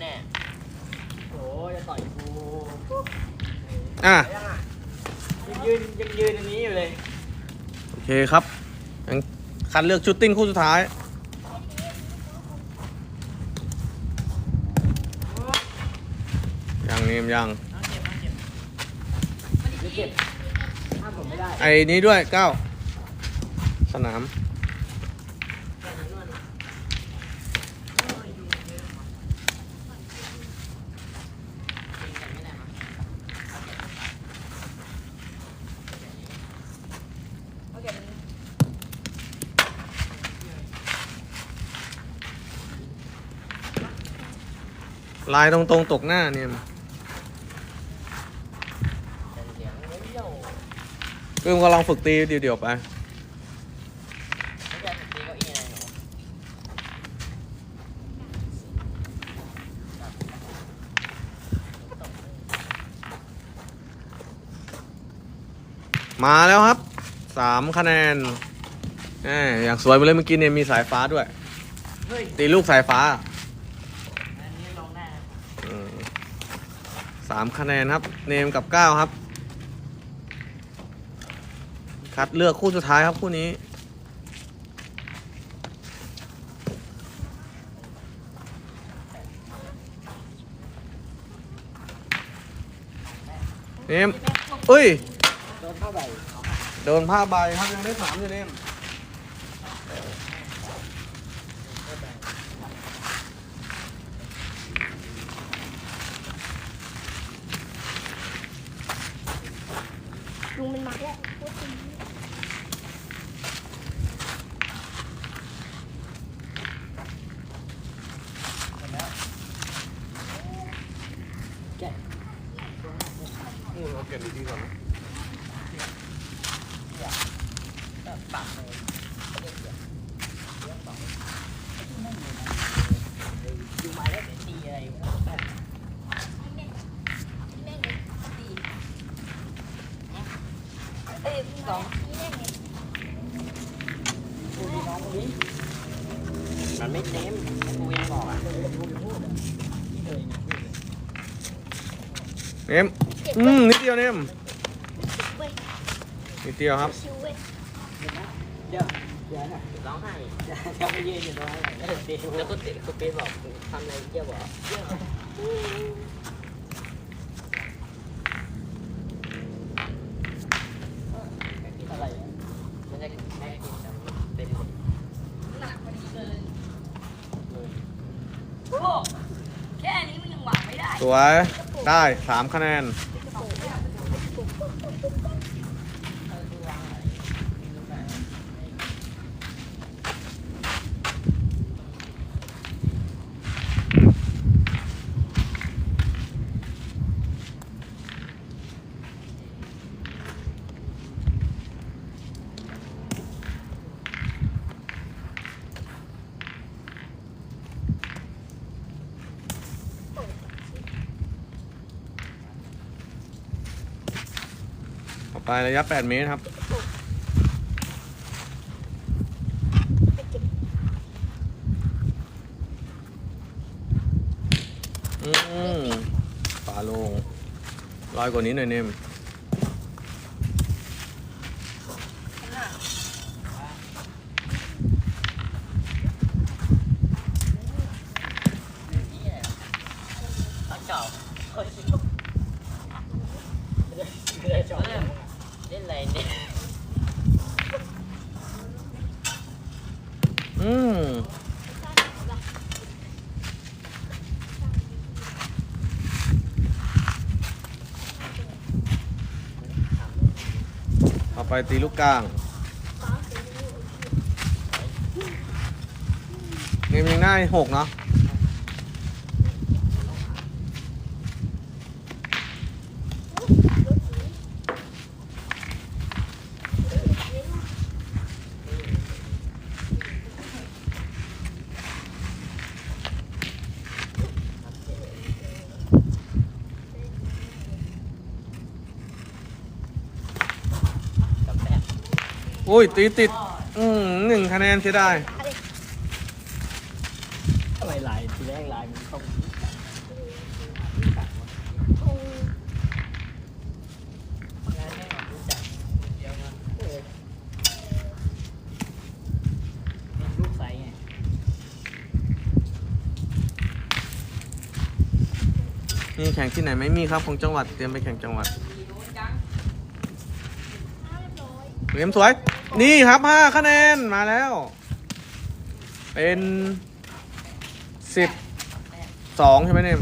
แน่โอ้ยจะต่อยกูอะยังอะยังยืนยังยืนอันนี้อยู่เลย โอเคครับยังคัดเลือกชุดติ้งคู่สุดท้าย ยังเนมยังเดี๋ยวเก็บถ้าผมไม่ได้ ไอ้นี้ด้วยเก้า สนาม ลายตรงๆตกหน้าเนี่ยเสียงเดียวเพิ่มก็ลองฝึกตีเดี่ยวๆไปมาแล้วครับสามคะแนนแหมอย่างสวยไปเลยเมื่อกี้เนี่ยมีสายฟ้าด้วยเฮ้ยตีลูกสายฟ้า อันนี้ลงได้นะ อืม สามคะแนนครับ เนมกับเก้าครับ คัดเลือกคู่สุดท้ายครับคู่นี้เนมอุ้ย โดนเข้าไปโดนผ้าใบครับยังได้สามอยู่เนม มันมาแล้วพูดถึงแกะเราเก็บดีๆก่อนปากเลยดูมาแล้วตีอะไรแบบ แม่งเลยดีเอ้ยสองนี่แม่งเลย กูมีน้องคนนี้มันไม่เต็มกูยังบอกอะ เนมอืมนิดเดียวเนมเว้ยนิดเดียวครับชิวเว้ยเดี๋ยวเดี๋ยวนะร้องไห้จะจะไปยืนอยู่ตรงนั้นแล้วตีแล้วก็ติคุณปีบอกทำอะไรเยี่ยบอกเยี่ยอะไรไม่ได้แค่กินแต่เป็นหนักพอดีเลยโอ้แค่นี้มันยังหวางไม่ได้สวย ได้สามคะแนน ไประยะ 8 เมตรครับ อืมฝาโลงลอยกว่านี้หน่อยเนม ตั้งเก่าเล่นอะไรเนี่ย อืมต่ อไปตีลูกกลางเนมยังได้หกเนาะ โอ้ยตีติด อืมหนึ่งคะแนนใช้ได้อไลายทีแรกลายมันต้อแข่งที่ไหนไม่มีครับของจังหวัดเตรียมไปแข่งจังหวัดเรียมสวย นี่ครับห้าคะแนนมาแล้ว เป็นสิบสองใช่ไหมเนี่ย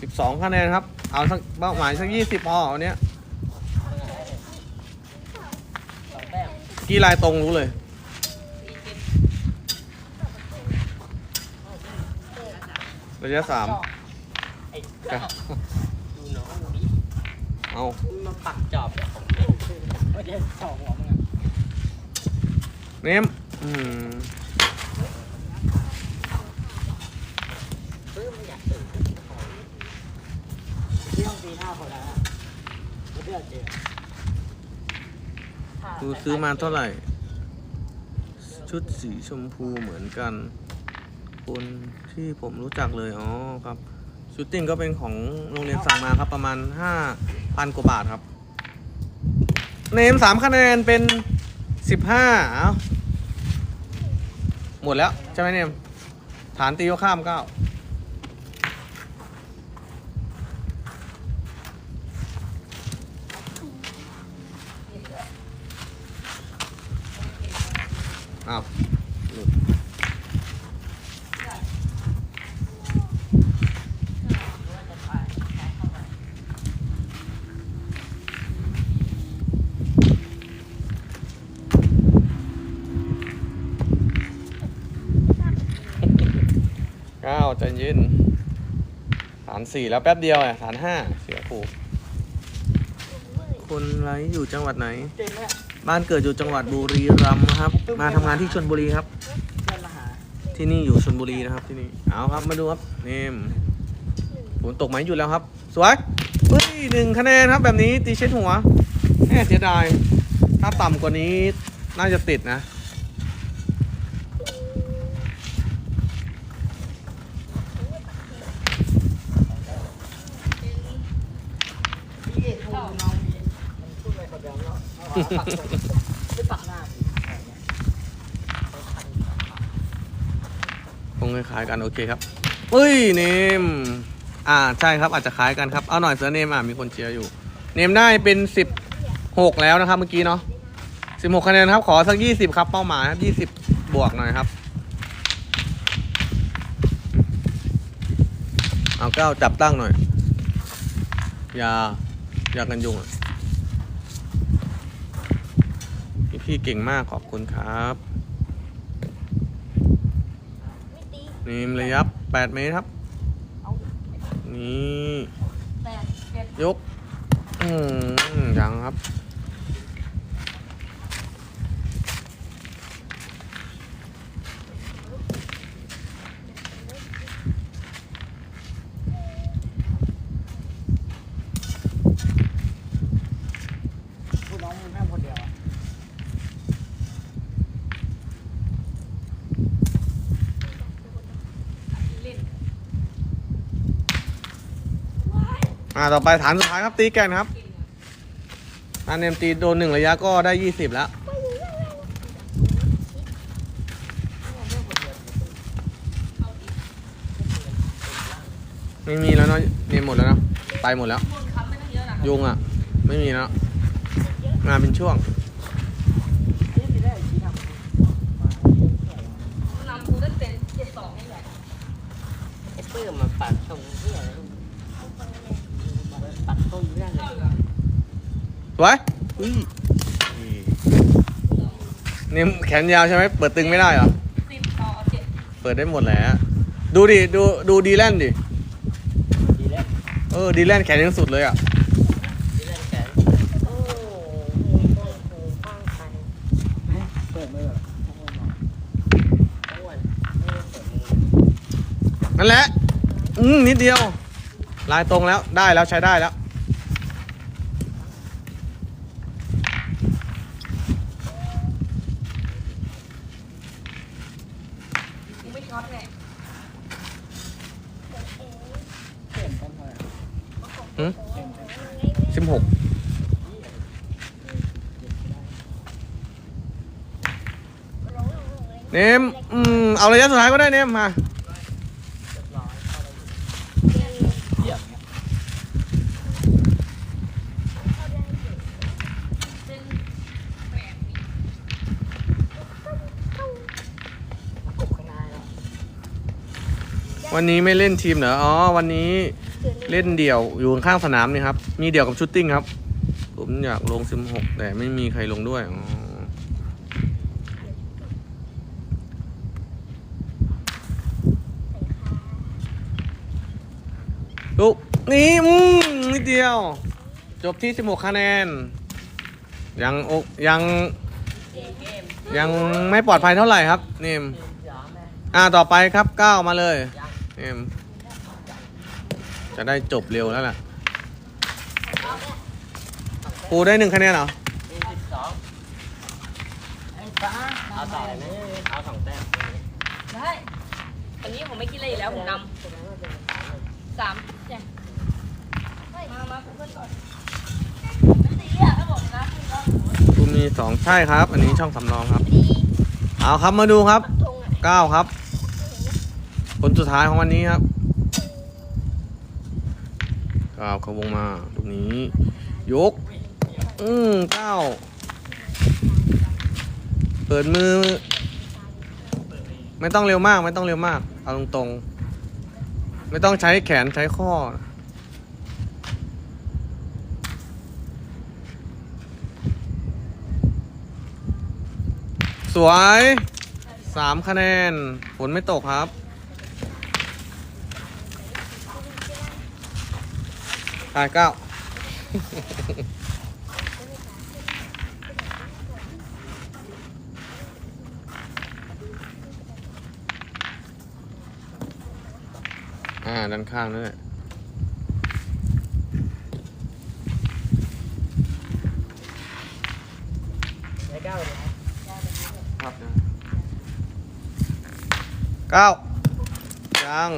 สิบสองคะแนนครับ เอาสักเป้าหมายสักยี่สิบพอเอาเนี้ยสองแต้มกี่ลายตรงรู้เลยระยะสามไอ้เจ้าดูน้องดิเอามึงมาปักจอบเลยผมไม่คือไม่ได้สองหัวมึงอะ เนมอืมเพิ่มไม่อยากตื่นที่ต้องตีหน้าคนละไม่เลือกเจอดูซื้อมาเท่าไหร่ ชุดสีชมพูเหมือนกัน คนที่ผมรู้จักเลย อ๋อครับ ชุดติ้งก็เป็นของโรงเรียนสั่งมาครับ ประมาณห้าพันกว่าบาทครับ เนมสามคะแนนเป็น สิบห้าเอาหมดแล้ว ใช่ไหมเนี่ยฐานตียกข้ามเก้าอ้าวหลุดเก้า ใจเย็นฐานสี่แล้วแป๊บเดียวอะฐานห้าเสียผูกคนไรอยู่จังหวัดไหน เจนเนี่ยบ้านเกิดอยู่จังหวัดบุรีรัมย์นะครับ มาทำงานที่ชลบุรีครับ เพื่อนมาหาที่นี่อยู่ชลบุรีนะครับที่นี่เอาครับมาดูครับนี่ฝนตกไหมอยู่แล้วครับ สวยเฮ้ยหนึ่งคะแนนครับแบบนี้ตีเช็ดหัวแหมเสียดายถ้าต่ำกว่านี้น่าจะติดนะ พี่ถูกน้องมีมันพูดไปคนเดียวแล้วเอาปักไม่ปักหน้าพี่อะไรเนี่ยเขาพัน คงคล้ายๆกันโอเคครับเฮ้ยเนม อ่าใช่ครับอาจจะคล้ายกันครับ เอาหน่อยเสือเนมอะมีคนเชียร์อยู่ เนมได้เป็นสิบหกแล้วนะครับ เมื่อกี้เนาะสิบหกคะแนนครับ ขอสักยี่สิบครับเป้าหมายครับยี่สิบบวกหน่อยครับ เอาเก้าจับตั้งหน่อย อย่า อย่ากันยุงอะ พี่พี่เก่งมากขอบคุณครับนี่ระยะ8เมตรครับ นี่แปดเจ็ดยก อืมยังครับ พูดน้องมึงแม่งคนเดียวอะ เล่น อ่าต่อไปฐานสุดท้ายครับตีแก่นครับอันเนมตีโดนหนึ่งระยะก็ได้ยี่สิบแล้วไม่มีแล้วเนาะเนมหมดแล้วเนาะไปหมดแล้วพวกคำไม่ต้องเยอะนะยุงอะ ไม่มีแล้วงานเป็นช่วง ที่ที่แรกที่ทำมาเยอะเท่าไหร่วะ นำกูตั้งแต่เจ็ดสองนี่แหละ ไอ้ปื้มมันปักชงที่อะไรปักต้นเรื่องเลย ส วยอุ้ยเนมแขนยาวใช่ไหมเปิดตึงไม่ได้เหรอ สิบต่อเจ็ดเปิดได้หมดแหละดูดิ ดู ดูดีแลนด์ดิดีแรกเออ ดีแลนด์แขนยังสุดเลยอะ ดีแรกแขนโอ้โหข้างใครเปิดมืออ้วนไม่ได้เปิดมือนั่นแหละ อืมนิดเดียว ลายตรงแล้ว ได้แล้วใช้ได้แล้ว สิบหกเนมอืมเอาระยะสุดท้ายก็ได้เนมมาวันนี้ไม่เล่นทีมเหรอ อ๋อ วันนี้ เล่นเดี่ยวอยู่ข้างสนามนี่ครับ มีเดี่ยวกับชุดติ้งครับ ผมอยากลงซิมหกแต่ไม่มีใครลงด้วยอ๋อลูกนี่อืมนิดเดียว จบที่ 16 คะแนน ยังโอยัง ยังไม่ปลอดภัยเท่าไหร่ครับเนมยอมแม่อ่าต่อไปครับก้าวมาเลยยังเนม จะได้จบเร็วแล้วล่ะปูได้หนึ่งคะแนนเหรอมีสิบสองไอ้ฟ้าเอาต่อเลยไหมเอาสองแต้มได้วันนี้ผมไม่คิดอะไรอยู่แล้วผมนำสามอย่างมามาเพื่อนก่อนไม่ตีอะถ้าบอกนะคุณก็ปูมีสองใช่ครับ อันนี้ช่องสำรองครับ เอาครับมาดูครับก้าวครับ คนสุดท้ายของวันนี้ครับ ก้าวเขาวงมาตรงนี้ ยก อืมก้าวเปิดมือ ไม่ต้องเร็วมาก ไม่ต้องเร็วมาก เอาตรงๆ ไม่ต้องใช้แขนใช้ข้อ สวยสามคะแนน ฝนไม่ตกครับ อ่าเก้าอ่า ด้านข้างนั่นแหละไอ้เก้าเลยครับครับเก้ายัง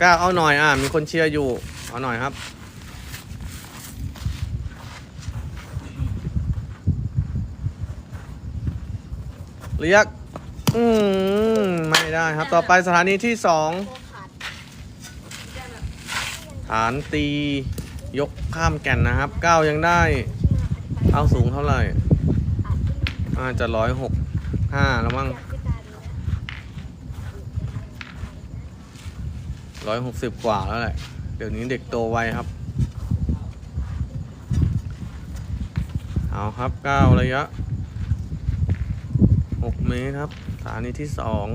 ก้าเอาหน่อยอะมีคนเชียร์อยู่ เอาหน่อยครับ เรียก อืม ไม่ได้ครับ ต่อไปสถานีที่สองฐานตียกข้ามแก่นนะครับเก้ายังได้เอาสูงเท่าไหร่อาจะร้อยหกห้าแล้วมั้ง ร้อยหกสิบกว่าแล้วแหละ เดี๋ยวนี้เด็กโตไวครับ เอาครับเก้าระยะหกเมตรครับฐานีที่สอง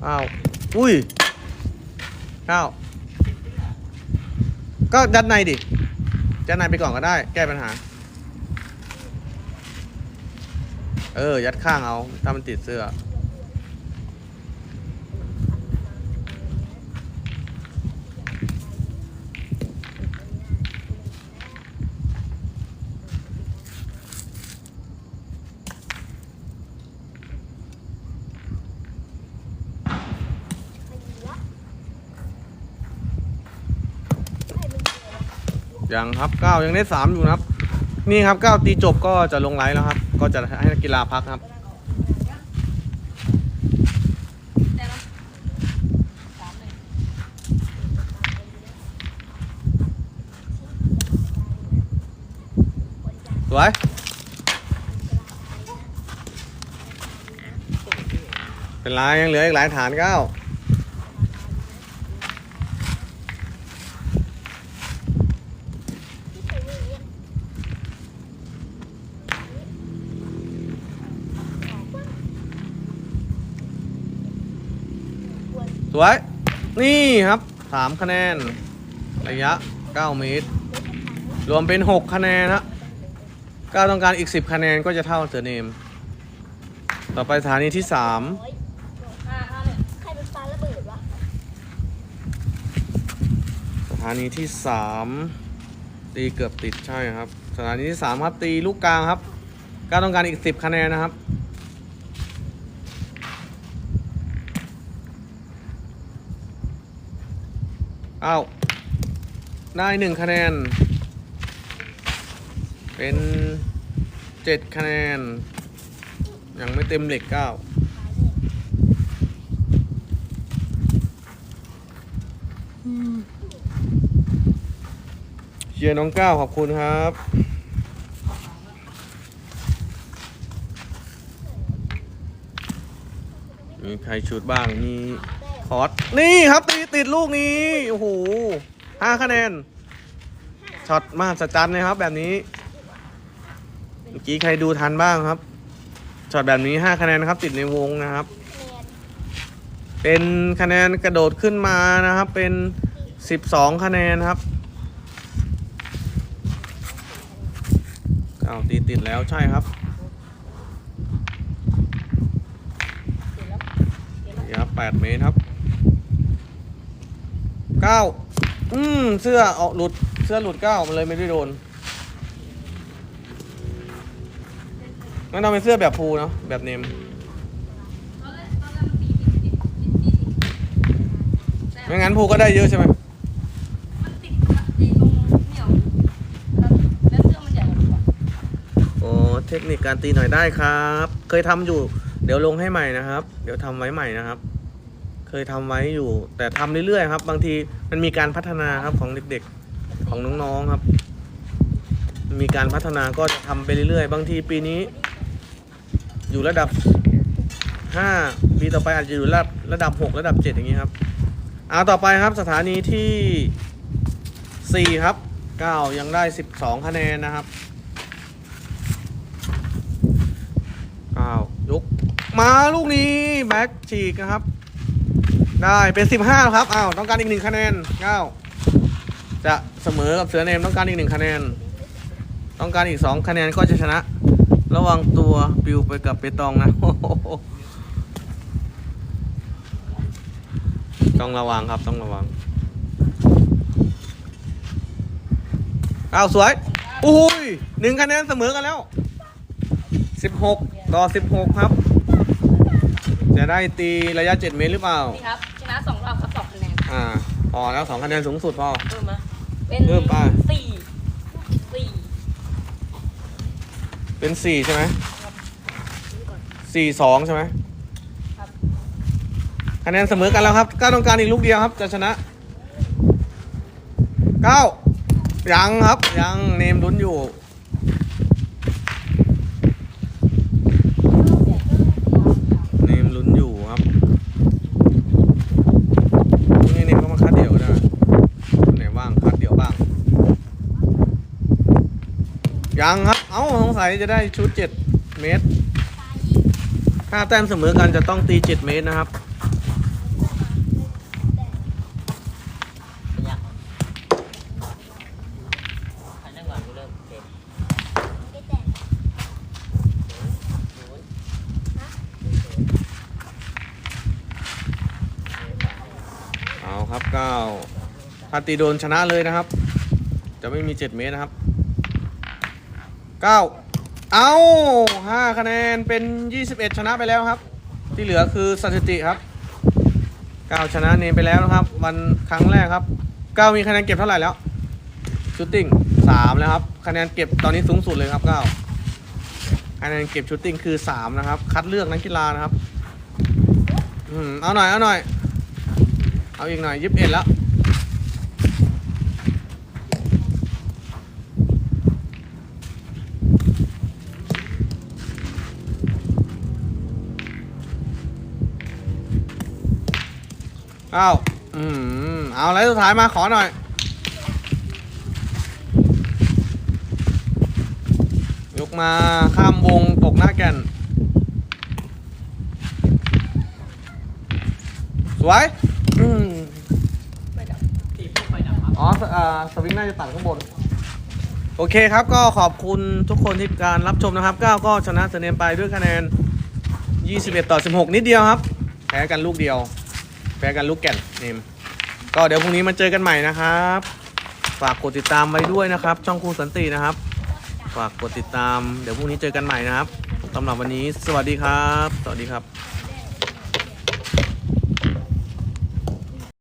เก้าอุ้ยเก้าก็ยัดในดิยัดในไปก่อนก็ได้ แก้ปัญหา เออ ยัดข้างเอาถ้ามันติดเสื้อ ยังครับเก้ายังได้สามอยู่นะครับ นี่ครับเก้าตีจบก็จะลงไลฟ์แล้วครับ ก็จะให้นักกีฬาพักครับสามเลยสวยเป็นไรยังเหลืออีกหลายฐานเก้า สวย นี่ครับสามคะแนน ระยะ 9 เมตร รวมเป็น 6 คะแนนนะก้าวต้องการอีก 10 คะแนนก็จะเท่าเสือเนม ต่อไปสถานีที่3ห้าห้าเลยใครเป็นปลาระเบิดวะสถานีที่ 3 ตีเกือบติดใช่ครับ สถานีที่ 3 ครับตีลูกกลางครับก้าวต้องการอีก 10 คะแนนนะครับ อาได้1คะแนน เป็น7คะแนน ยังไม่เต็มเหล็ก9เชียร์น้องก้าวขอบคุณครับมีใครชุดบ้าง มีคอร์สนี่ครับ ติดลูกนี้โอ้โหห้าคะแนนช็อตมหัศจรรย์เลยครับ แบบนี้เมื่อกี้ใครดูทันบ้างครับช็อตแบบนี้ห้าคะแนนนะครับ ติดในวงนะครับ เป็นคะแนนกระโดดขึ้นมานะครับ เป็นสิบสองคะแนนครับเอ้าตีติดแล้วใช่ครับเดี๋ยวแปดเมตรครับ เก้าอืมเสื้อเอาหลุดเสื้อหลุดเก้ามันเลยไม่ได้โดนงั้นเอาเป็นเสื้อแบบภูเนาะแบบเนมตอนแรกตอนแรกมันตีติดติดติดติดไม่งั้นภูก็ได้เยอะใช่ไหมมันติดกับไอ้ตรงเหนียวแล้วแล้วเสื้อมันใหญ่กว่าโอ้เทคนิคการตีหน่อยได้ครับ เคยทำอยู่ เดี๋ยวลงให้ใหม่นะครับ เดี๋ยวทำไว้ใหม่นะครับ เคยทำไว้อยู่ แต่ทำเรื่อยๆครับ บางทีมันมีการพัฒนาครับของเด็กๆของน้องๆครับ มีการพัฒนาก็จะทำไปเรื่อยๆ บางทีปีนี้ อยู่ระดับห้าปีต่อไปอาจจะอยู่ระดับระดับหกระดับเจ็ดอย่างนี้ครับเอาต่อไปครับสถานีที่สี่ครับเก้ายังได้สิบสองคะแนนนะครับอ้ายกมาลูกนี้แบ็กฉีกนะครับ ได้เป็นสิบห้าครับอ้าวต้องการอีกหนึ่งคะแนนเก้าจะเสมอกับเสือเนมต้องการอีกหนึ่งคะแนน ต้องการอีกสองคะแนนก็จะชนะ ระวังตัวปิวไปกับเปตองนะต้องระวังครับต้องระวังอ้าวสวยอุ้ยหนึ่งคะแนนเสมอกันแล้วสิบหกต่อสิบหกครับ จะได้ตีระยะเจ็ดเมตรหรือเปล่า นี่ครับ อแล้วสองคะแนนสูงสุดพอ เพิ่มมาเป็นเพิ่มไป สี่สี่เป็นสี่ใช่ไหมสี่สองใช่ไหมครับ คะแนนเสมอกันแล้วครับก้าต้องการอีกลูกเดียวครับ จะชนะเก้ายังครับ ยังเนมลุ้นอยู่ เนมลุ้นอยู่ครับ นี่เนมก็มาคัดเดี่ยวก็ได้คนไหนว่างคัดเดี่ยวบ้าง ยังครับ เอ้าสงสัยจะได้ชุด 7 เมตร ถ้าแต้มเสมอกันจะต้องตี 7 เมตรนะครับ เอาครับเก้าถ้าตีโดนชนะเลยนะครับ จะไม่มี 7 เมตรนะครับ เก้าเอาห้าคะแนนเป็น21ชนะไปแล้วครับ ที่เหลือคือสถิติครับเก้าชนะเนมไปแล้วนะครับ วันครั้งแรกครับเก้ามีคะแนนเก็บเท่าไหร่แล้วชูตติ้งสามแล้วครับคะแนนเก็บตอนนี้สูงสุดเลยครับเก้าคะแนนเก็บชูตติ้งคือสามนะครับ คัดเลือกนักกีฬานะครับอืมเอาหน่อยเอาหน่อย เอาอีกหน่อยยิบเอ็ดแล้ว อาอืมเอาอะไรสุดท้ายมาขอหน่อย ยกมาข้ามวงตกหน้าแก่น สวย อืมตีพวกไฟดับครับอ๋อสอ่าสวิงน่าจะตัดข้างบน โอเคครับก็ขอบคุณทุกคนที่การรับชมนะครับ ก้าวก็ชนะเสเนมไปด้วยคะแนน 21 ต่อ 16 นิดเดียวครับ แพ้กันลูกเดียว แพ้กันลูกแก่นเนมก็เดี๋ยวพรุ่งนี้มาเจอกันใหม่นะครับ ฝากกดติดตามไว้ด้วยนะครับ ช่องครูสันตินะครับ ฝากกดติดตาม เดี๋ยวพรุ่งนี้เจอกันใหม่นะครับสำหรับวันนี้ สวัสดีครับ สวัสดีครับ